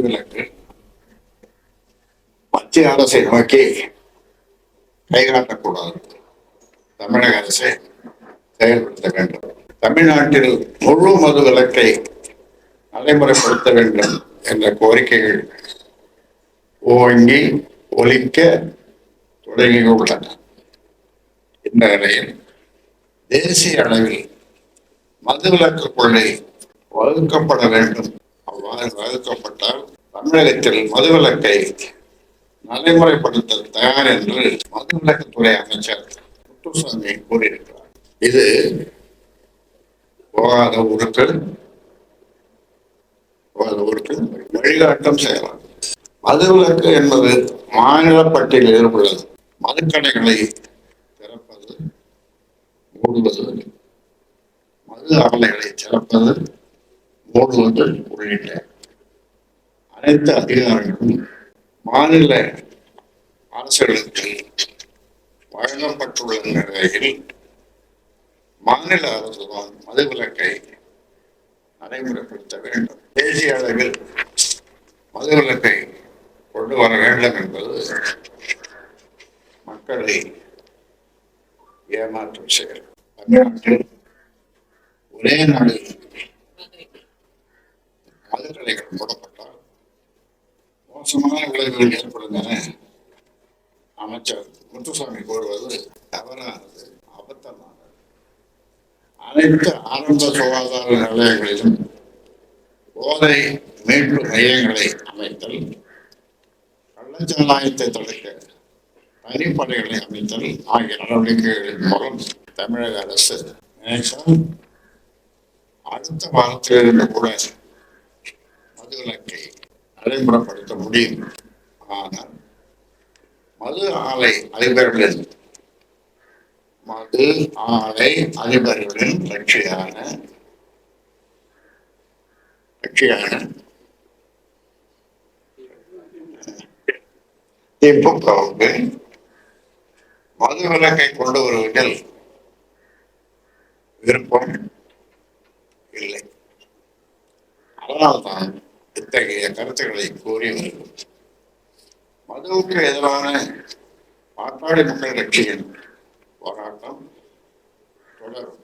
மதுவிலக்கு மத்திய அரசை நோக்கி கைகாட்டக்கூடாது. தமிழக அரசை செயல்படுத்த வேண்டும். தமிழ்நாட்டில் முழு மது விலக்கை நடைமுறைப்படுத்த வேண்டும் என்ற கோரிக்கைகள் ஓங்கி ஒலிக்க தொடங்கியுள்ளன இந்த நிலையில் தேசிய அளவில் மதுவிலக்கு கொள்கை வகுக்கப்பட வேண்டும். வகுக்கப்பட்டால் தமிழகத்தில் மதுவிலக்கை நடைமுறைப்படுத்த தயார் என்று மதுவிலக்குத்துறை அமைச்சர் முத்துசாமி கூறியிருக்கிறார். இது போகாத ஊருக்கு போகாத ஊருக்கு வழிகாட்டம் செய்யலாம் மதுவிலக்கு என்பது மாநில பட்டியலில் உள்ளது மதுக்கடைகளை திறப்பது மூடுவது மது ஆலைகளை திறப்பது மூடுவது உள்ளிட்ட அனைத்து அதிகாரங்களும் மாநில அரசுகளுக்கு வழங்கப்பட்டுள்ள நிலையில் மாநில அரசுதான் மதுவிலக்கை நடைமுறைப்படுத்த வேண்டும். தேசிய அளவில் மதுவிலக்கை கொண்டு வர வேண்டும் என்பது மக்களை ஏமாற்றும் செயல். தமிழ்நாட்டில் ஒரே நாளில் மதுக்கடைகள் மூடப்பட்டால் மோசமான விளைவுகள் ஏற்படும் என அமைச்சர் முத்துசாமி கூறுவது தவறானது அபத்தமானது. அனைத்து ஆரம்ப சுகாதார நிலையங்களிலும் போதை மீட்பு மையங்களை அமைத்தல் கள்ளச்சாராயத்தை தடுக்க தனிப்படைகளை அமைத்தல் ஆகிய நடவடிக்கைகளின் மூலம் தமிழக அரசு நினைத்தால் அடுத்த வாரத்திலிருந்து கூட மதுவிலக்கை நடைமுறைப்படுத்த முடியும். ஆனால் மது ஆலை அதிபர்களின் மது ஆலை அதிபர்களின் கட்சியான கட்சியான திமுகவுக்கு மது விலக்கை கொண்டு வருவதில் விருப்பம் இல்லை. அதனால்தான் இத்தகைய கருத்துக்களை கூறி வருகிறோம் மதுவுக்கு எதிரான பாட்டாளி மக்கள் கட்சியின் போராட்டம் தொடரும்.